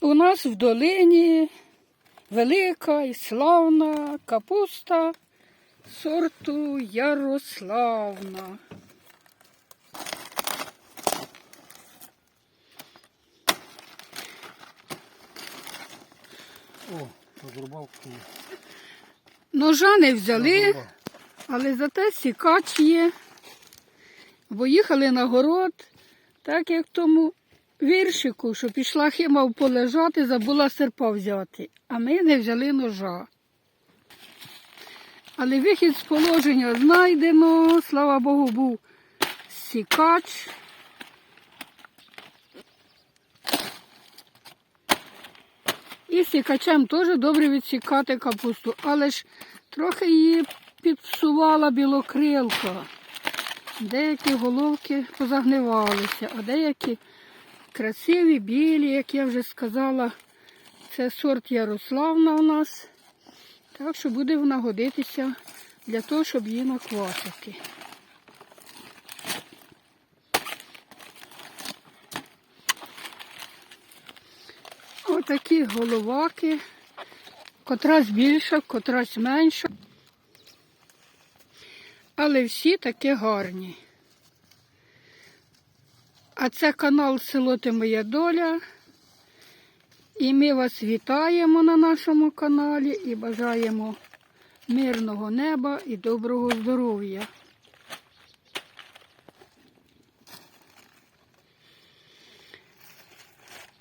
У нас в долині велика і славна капуста сорту Ярославна. О, розрубавку. Ножа не взяли, але зате сікач є. Бо їхали на город, так як тому віршику, що пішла хима полежати, забула серпа взяти, а ми не взяли ножа. Але вихід з положення знайдено, слава Богу, був сікач. І сікачем теж добре відсікати капусту, але ж трохи її підпсувала білокрилка. Деякі головки позагнивалися, а деякі красиві, білі, як я вже сказала. Це сорт Ярославна у нас. Так що буде вона годитися для того, щоб її наквасити. Отакі головаки, котрась більша, котрась менша. Але всі такі гарні. А це канал Село Ти Моя Доля. І ми вас вітаємо на нашому каналі і бажаємо мирного неба і доброго здоров'я.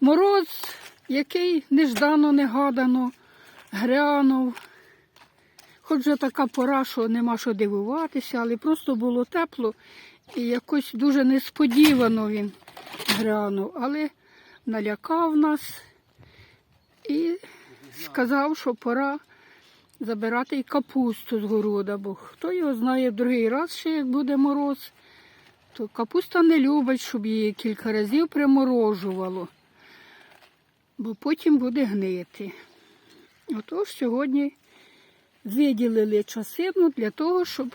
Мороз, який неждано, негадано грянув. Хоч вже така пора, що нема що дивуватися, але просто було тепло і якось дуже несподівано він грянув. Але налякав нас і сказав, що пора забирати і капусту з города, бо хто його знає в другий раз ще як буде мороз, то капуста не любить, щоб її кілька разів приморожувало, бо потім буде гнити. Отож сьогодні виділили часину для того, щоб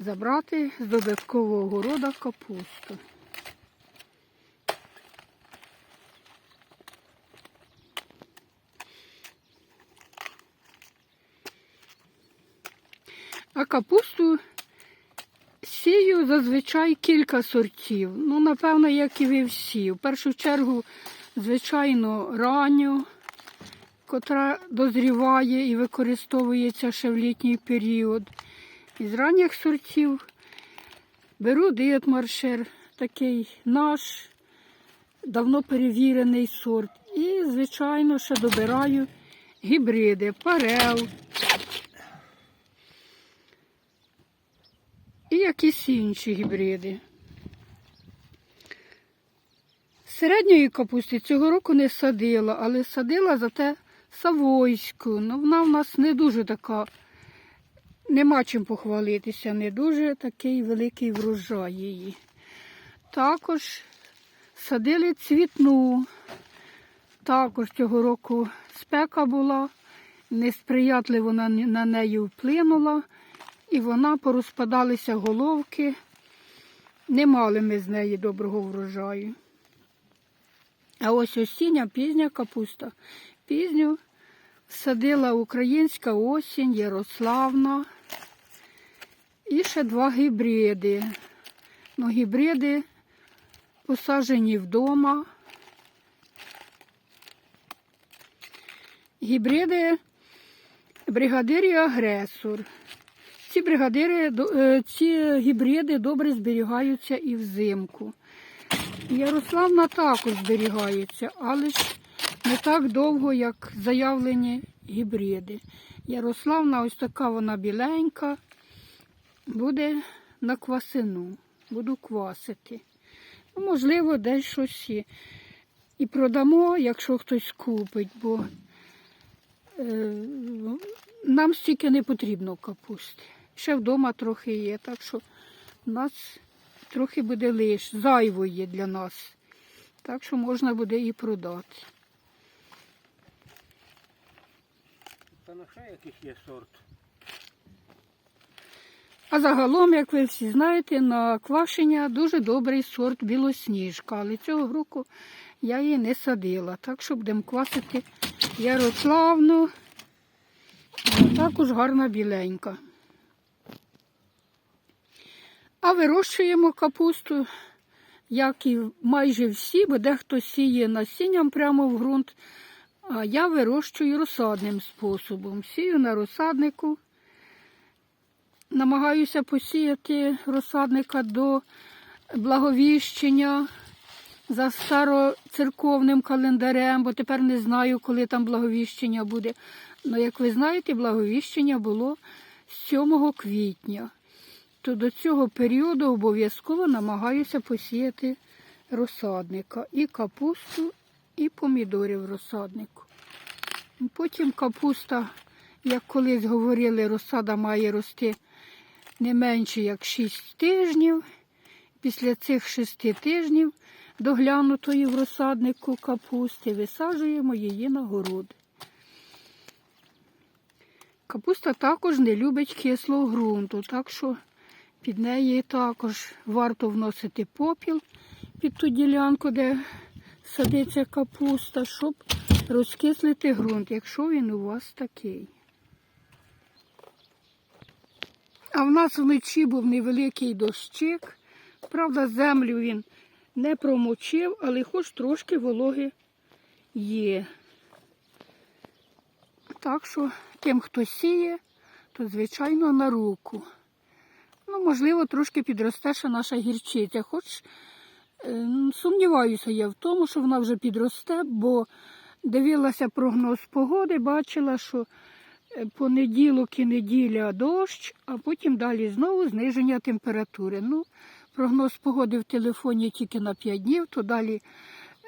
забрати з додаткового города капусту. А капусту сію зазвичай кілька сортів. Ну, напевно, як і ви всі. В першу чергу, звичайно, ранню, котра дозріває і використовується ще в літній період. Із ранніх сортів беру дитмаршер, такий наш, давно перевірений сорт. І, звичайно, ще добираю гібриди, парел. І якісь інші гібриди. Середньої капусти цього року не садила, але садила зате савойську. Ну, вона в нас не дуже така, нема чим похвалитися, не дуже такий великий врожай її. Також садили цвітну. Також цього року спека була, несприятливо на, на неї вплинула, і вона порозпадалися головки. Не мали ми з неї доброго врожаю. А ось осіння пізня капуста. Пізню садила українська осінь, Ярославна. І ще два гібриди. Ну, гібриди посаджені вдома. Гібриди бригадир і агресор. Ці бригадири, е, ці гібриди добре зберігаються і взимку. Ярославна також зберігається, але ж не так довго, як заявлені гібриди. Ярославна ось така вона біленька, буде на квасину, буду квасити. Ну, можливо, десь щось і, і продамо, якщо хтось купить, бо е, нам стільки не потрібно капусти. Ще вдома трохи є, так що у нас трохи буде лиш, зайвої для нас. Так що можна буде і продати. А загалом, як ви всі знаєте, на квашення дуже добрий сорт білосніжка, але цього року я її не садила. Так що будемо квасити Ярославну. Також гарна біленька. А вирощуємо капусту, як і майже всі, бо дехто сіє насінням прямо в ґрунт. А я вирощую розсадним способом. Сію на розсаднику. Намагаюся посіяти розсадника до благовіщення за староцерковним календарем, бо тепер не знаю, коли там благовіщення буде. Ну, як ви знаєте, благовіщення було 7 квітня. То до цього періоду обов'язково намагаюся посіяти розсадника і капусту, і помідорів розсаднику. Потім капуста, як колись говорили, розсада має рости не менше як 6 тижнів. Після цих 6 тижнів доглянутої в розсаднику капусти висаджуємо її на город. Капуста також не любить кислого ґрунту, так що під неї також варто вносити попіл під ту ділянку, де садиться капуста, щоб розкислити ґрунт, якщо він у вас такий. А в нас вночі був невеликий дощик. Правда, землю він не промочив, але хоч трошки вологи є. Так що тим, хто сіє, то звичайно на руку. Ну, можливо, трошки підросте ще наша гірчиця. Хоч сумніваюся я в тому, що вона вже підросте, бо дивилася прогноз погоди, бачила, що е, понеділок і неділя дощ, а потім далі знову зниження температури. Ну, прогноз погоди в телефоні тільки на 5 днів, то далі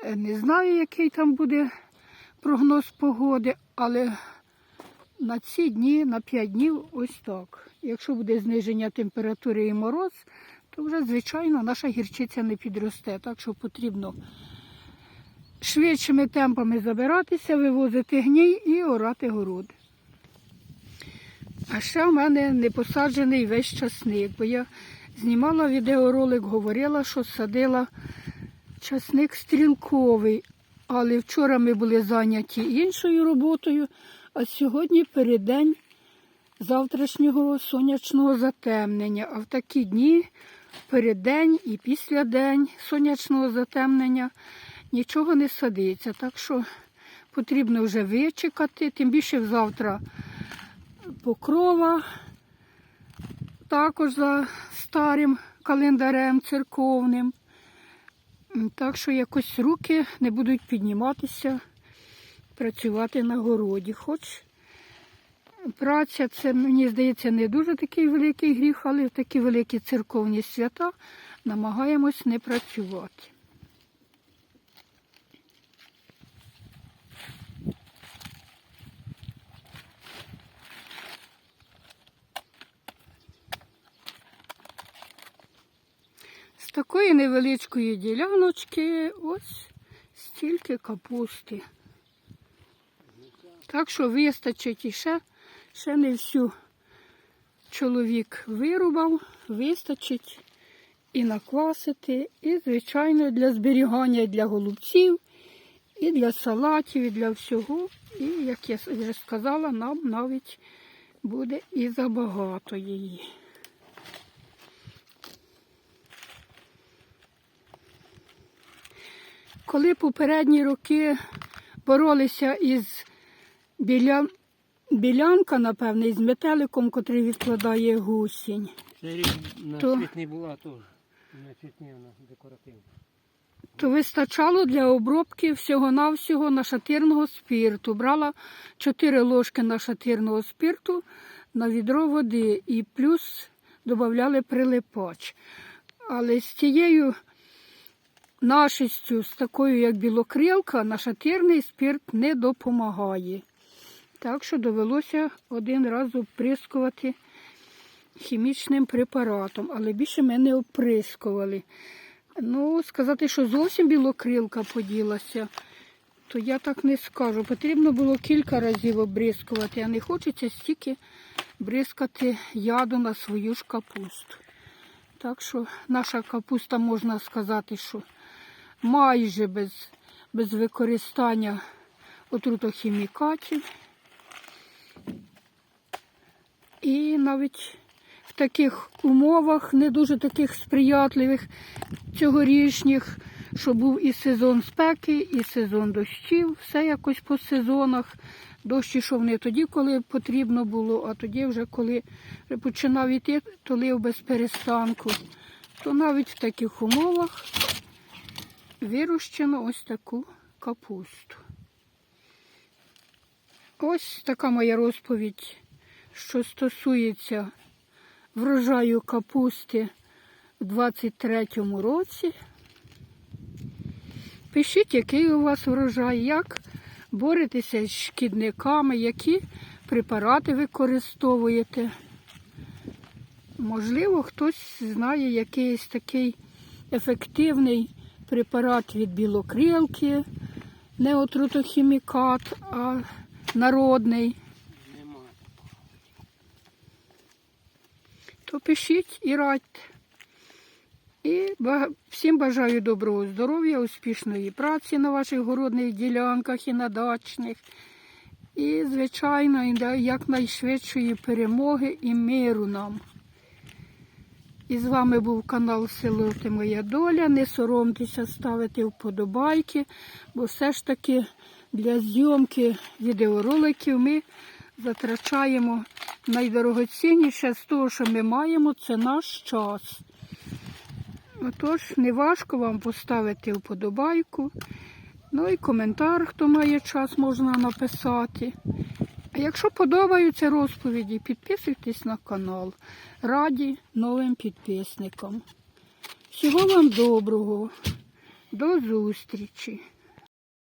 е, не знаю, який там буде прогноз погоди, але на ці дні, на 5 днів, ось так. Якщо буде зниження температури і мороз, то вже, звичайно, наша гірчиця не підросте. Так що потрібно швидшими темпами забиратися, вивозити гній і орати город. А ще в мене не посаджений весь часник, бо я знімала відеоролик, говорила, що садила часник стрілковий. Але вчора ми були зайняті іншою роботою, а сьогодні переддень завтрашнього сонячного затемнення. А в такі дні, переддень і після день сонячного затемнення, нічого не садиться. Так що потрібно вже вичекати, тим більше завтра покрова, також за старим календарем церковним. Так що якось руки не будуть підніматися, працювати на городі. Хоч праця це, мені здається, не дуже такий великий гріх, але в такі великі церковні свята намагаємось не працювати. З такої невеличкої діляночки ось стільки капусти. Так що вистачить і ще, не всю чоловік вирубав, вистачить і наквасити, і, звичайно, для зберігання для голубців, і для салатів, і для всього. І, як я вже сказала, нам навіть буде і забагато її. Коли попередні роки боролися із біля... білянка, напевне, із метеликом, котрий відкладає гусінь, рік на То- світ не була теж. На цвітні вона декоративна. то вистачало для обробки всього-навсього нашатирного спирту. Брала 4 ложки нашатирного спирту на відро води і плюс додавали прилипач. Але з цією нашістю, з такою як білокрилка, нашатирний спирт не допомагає. Так що довелося один раз оприскувати хімічним препаратом, але більше ми не оприскували. Ну, сказати, що зовсім білокрилка поділася. то я так не скажу. Потрібно було кілька разів обрізкувати, а не хочеться стільки бризкати яду на свою ж капусту. Так що наша капуста, можна сказати, що майже без, без використання отрутохімікатів. І навіть в таких умовах, не дуже таких сприятливих цьогорічних, що був і сезон спеки, і сезон дощів, все якось по сезонах. Дощ ішов не тоді, коли потрібно було, а тоді вже коли починав іти, то лив без перестанку. То навіть в таких умовах вирощено ось таку капусту. Ось така моя розповідь, що стосується врожаю капусти в 23-му році. Пишіть, який у вас врожай, як боретеся з шкідниками, які препарати використовуєте. Можливо, хтось знає якийсь такий ефективний препарат від білокрилки, не отрутохімікат, а народний. То пишіть і радьте. І всім бажаю доброго здоров'я, успішної праці на ваших городних ділянках і на дачних. І, звичайно, якнайшвидшої перемоги і миру нам. І з вами був канал Село Ти Моя Доля. Не соромтеся ставити вподобайки, бо все ж таки для зйомки відеороликів ми затрачаємо найдорогоцінніше з того, що ми маємо, це наш час. Отож, не важко вам поставити вподобайку. Ну і коментар, хто має час, можна написати. А якщо подобаються розповіді, підписуйтесь на канал. Раді новим підписникам. Всього вам доброго. До зустрічі!